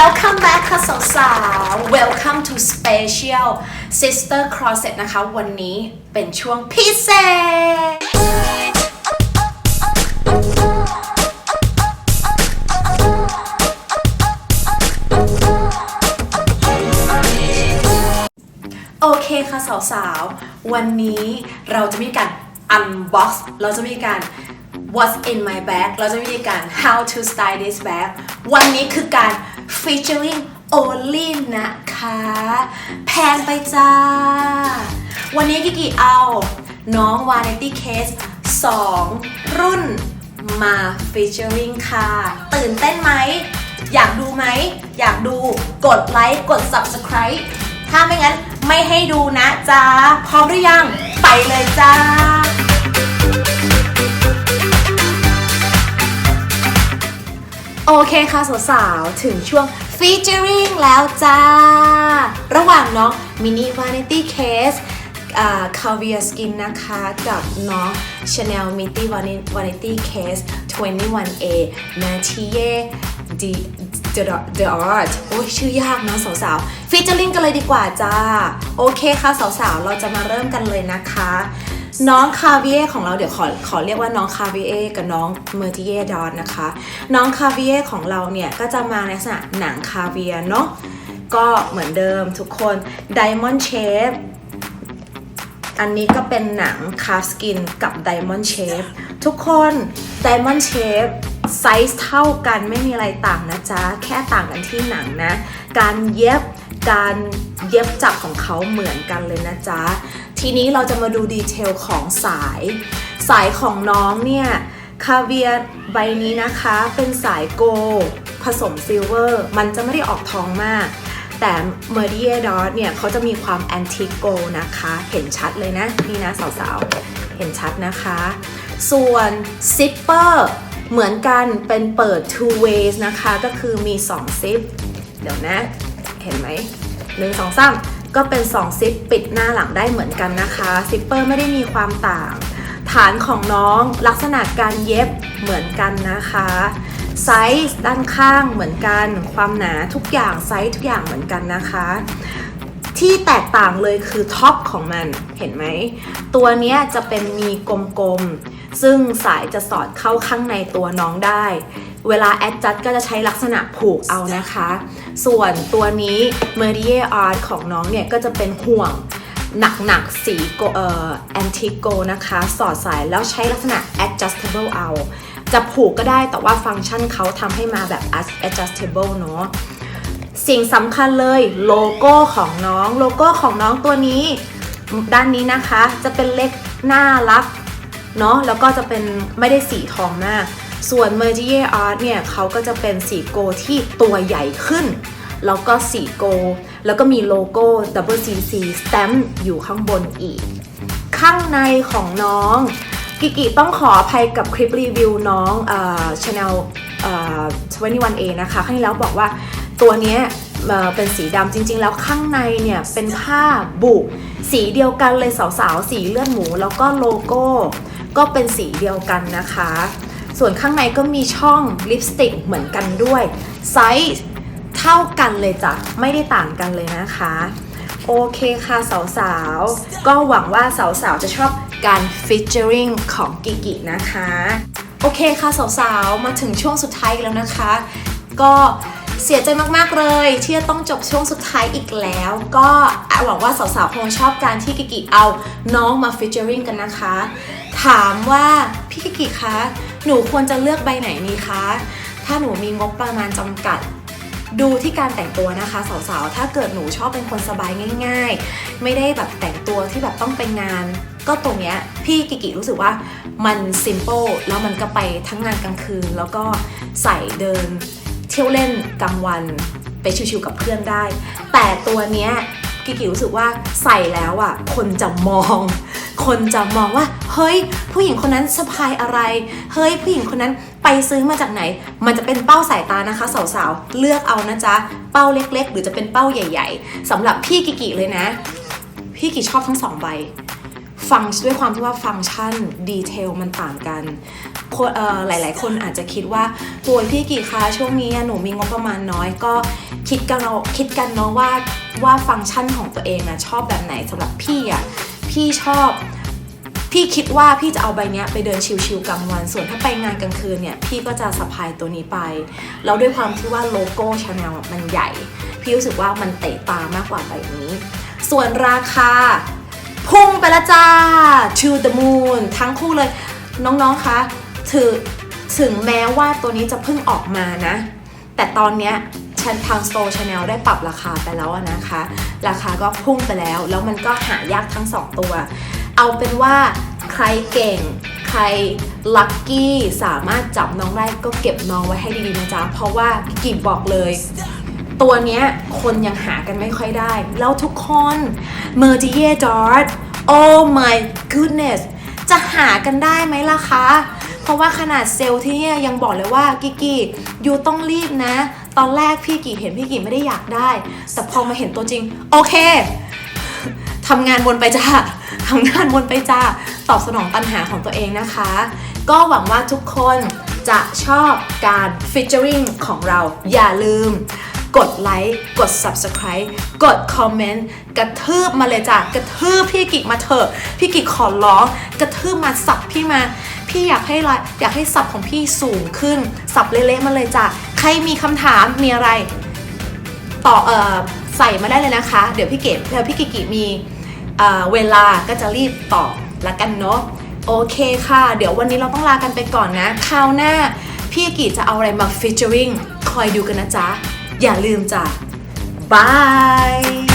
Welcome back ค่ะสาวๆ Welcome to Special Sister Closet นะคะ วันนี้เป็นช่วงพิเศษ โอเคค่ะสาวๆ วันนี้เราจะมีการ unbox เราจะมีการ what's in my bag เราจะมีการ how to style this bag วันนี้คือการ featuring only นะคะ แพงไปจ้า วันนี้กิกิเอาน้อง vanity case 2 รุ่นมา featuring ค่ะ ตื่นเต้นไหม อยากดูไหม อยากดูกดไลค์กด subscribe ถ้าไม่งั้นไม่ให้ดูนะจ๊ะพร้อมหรือยัง ไปเลยจ้า โอเคค่ะสาวๆ ถึงช่วง featuring แล้วจ้า ระหว่างน้อง mini vanity case อ่า caviar skin นะคะกับน้อง chanel mini Vanity- vanity case 21a Mathieu de de de art โอ้ยชื่อยากนะสาวๆ featuring กันเลยดีกว่าจ้า โอเคค่ะสาวๆ เราจะมาเริ่มกันเลยนะคะ น้องคาเวียของเราเดี๋ยวขอขอเรียกว่าน้องคาเวียกับน้องเมอร์ติเยดอนนะคะ น้องคาเวียของเราเนี่ยก็จะมาในลักษณะหนังคาเวียเนาะก็เหมือนเดิมทุกคน Diamond Shape อันนี้ก็เป็นหนังคาสกินกับ Diamond Shape ทุกคน Diamond Shape ไซส์เท่ากันไม่มีอะไรต่างนะจ๊ะ แค่ต่างกันที่หนังนะ การเย็บการเย็บจับของเขาเหมือนกันเลยนะจ๊ะ ทีนี้เราจะมาดูดีเทลของสาย สายของน้องเนี่ยคาเวียใบนี้นะคะเป็นสายโกลผสมซิลเวอร์ มันจะไม่ได้ออกทองมาก แต่เมอร์ดิเอดอเนี่ยเขาจะมีความแอนติโกนะคะ เห็นชัดเลยนะ นี่นะสาวๆ เห็นชัดนะคะ ส่วนซิปเปอร์เหมือนกันเป็นเปิด two ways นะคะ ก็คือมี 2 ซิป เดี๋ยวนะ เห็นไหมหนึ่งสองสาม ก็เป็น 2 ซิปปิดหน้าหลังได้เหมือนกันนะคะ ซิปเปอร์ไม่ได้มีความต่าง ฐานของน้องลักษณะการเย็บเหมือนกันนะคะไซส์ด้านข้างเหมือนกัน ความหนาทุกอย่างไซส์ทุกอย่างเหมือนกันนะคะ ที่แตกต่างเลยคือท็อปของมันเห็นไหม ตัวนี้จะเป็นมีกลมๆ ซึ่งสายจะสอดเข้าข้างในตัวน้องได้ เวลาแอดจัดก็จะใช้ลักษณะผูกเอานะคะ ส่วนตัวนี้ m e r i e Art ของน้องเนี่ย ก็จะเป็นห่วงหนักๆ สีกเอ่อแอนติโกนะคะ สอดสายแล้วใช้ลักษณะ adjustable เอา จะผูกก็ได้แต่ว่าฟังก์ชันเขาทำให้มาแบบ adjustable เนอะสิ่งสำคัญเลยโลโก้ของน้องโลโก้ของน้องตัวนี้ ด้านนี้นะคะจะเป็นเล็กน่ารักเนาะแล้วก็จะเป็นไม่ได้สีทองมาก ส่วน m e r g i e Art เนี่ยเขาก็จะเป็นสีโกที่ตัวใหญ่ขึ้น แล้วก็สีโก แล้วก็มีโลโก้ Double CC Stamp อยู่ข้างบนอีก ข้างในของน้อง กิกิต้องขออภัยกับคลิปรีวิวน้องเอ่อ Chanel เอ่อ 21A นะคะครั้งที่แล้วบอกว่าตัวนี้เอ่อเป็นสีดำจริง ๆ แล้วข้างในเนี่ยเป็นผ้าบุ สีเดียวกันเลยสาวๆ สีเลือดหมู แล้วก็โลโก้ ก็เป็นสีเดียวกันนะคะ ส่วนข้างในก็มีช่องลิปสติกเหมือนกันด้วย ไซส์เท่ากันเลยจ้ะ ไม่ได้ต่างกันเลยนะคะ โอเคค่ะสาวๆ ก็หวังว่าสาวๆ จะชอบการฟิชเจอริงของกิกินะคะ โอเคค่ะสาวๆ มาถึงช่วงสุดท้ายแล้วนะคะ ก็ เสียใจมากๆเลยที่จะต้องจบช่วงสุดท้ายอีกแล้ว ก็หวังว่าสาวๆ คงชอบการที่กิกิเอาน้องมา featuring กันนะคะ ถามว่าพี่กิกิคะ หนูควรจะเลือกใบไหนดีคะ ถ้าหนูมีงบประมาณจำกัดดูที่การแต่งตัวนะคะสาวๆ ถ้าเกิดหนูชอบเป็นคนสบายง่าย ๆ ไม่ได้แบบแต่งตัวที่แบบต้องไปงาน ก็ตรงเนี้ยพี่กิกิรู้สึกว่ามันซิม p ป e แล้วมันก็ไปทั้งงานกลางคืน แล้วก็ใส่เดิน ที่ยวเล่นกลางวันไปชิวๆกับเพื่อนได้ แต่ตัวเนี้ยกิกิรู้สึกว่าใส่แล้วอะ คนจะมอง คนจะมองว่า เฮ้ย ผู้หญิงคนนั้นสะพายอะไร เฮ้ย ผู้หญิงคนนั้นไปซื้อมาจากไหน มันจะเป็นเป้าสายตานะคะ สาวๆ เลือกเอานะจ๊ะ เป้าเล็ก ๆ หรือจะเป็นเป้าใหญ่ ๆสำหรับพี่กิกิเลยนะ พี่กิชอบทั้งสองใบ ฟังด้วยความที่ว่าฟังก์ชันดีเทลมันต่างกันหลาย ๆ คนอาจจะคิดว่าตัวพี่กี่คะช่วงนี้หนูมีงบประมาณน้อยก็คิดกันเนาะคิดกันเนาะว่าว่าฟังก์ชันของตัวเองอะชอบแบบไหนสำหรับพี่อะพี่ชอบ พี่คิดว่าพี่จะเอาใบเนี้ยไปเดินชิลๆกลางวัน ส่วนถ้าไปงานกลางคืนเนี่ยพี่ก็จะสะพายตัวนี้ไปแล้วด้วยความที่ว่าโลโก้ชาแนลมันใหญ่ พี่รู้สึกว่ามันเตะตามากกว่าใบนี้ ส่วนราคา พุ่งไปแล้วจ้า to the moon ทั้งคู่เลย น้องๆคะถือถึงแม้ว่าตัวนี้จะเพิ่งออกมานะ แต่ตอนเนี้ยชันทาง Store Channel ได้ปรับราคาไปแล้วนะคะ ราคาก็พุ่งไปแล้ว แล้วมันก็หายากทั้งสองตัว เอาเป็นว่าใครเก่ง ใครลัคกี้สามารถจับน้องได้ก็เก็บน้องไว้ให้ดีๆนะจ๊ะ เพราะว่าพี่กิบบอกเลย ตัวเนี้ยคนยังหากันไม่ค่อยได้ แล้วทุกคน m e r t i e r Dart oh my goodness จะหากันได้ไหมล่ะคะ เพราะว่าขนาดเซลล์ที่เนี่ยยังบอกเลยว่ากิกกี้ยูต้องรีบนะ ตอนแรกพี่กี่เห็นพี่กี่ไม่ได้อยากได้ แต่พอมาเห็นตัวจริง โอเคทำงานวนไปจ้าทำงานวนไปจ้า ตอบสนองปัญหาของตัวเองนะคะ ก็หวังว่าทุกคนจะชอบการฟิชเจอริงของเราอย่าลืม กดไลค์ กด Subscribe กดคอมเมนต์ กระทืบมาเลยจ้ะ กระทืบพี่กิกมาเถอะ พี่กิกขอร้อง กระทืบมาสับพี่มา พี่อยากให้ไลอยากให้สับของพี่สูงขึ้น สับเละๆมาเลยจ้ะ ใครมีคำถาม มีอะไร ต่อเอ่อใส่มาได้เลยนะคะ เดี๋ยวพี่เกดเดี๋ยวพี่กิกิมีเอ่อเวลาก็จะรีบตอบละกันเนาะ โอเคค่ะ เดี๋ยววันนี้เราต้องลากันไปก่อนนะ คราวหน้าพี่กิจะเอาอะไรมาฟิชเจอริงคอยดูกันนะจ๊ะ อย่าลืมจ้ะบาย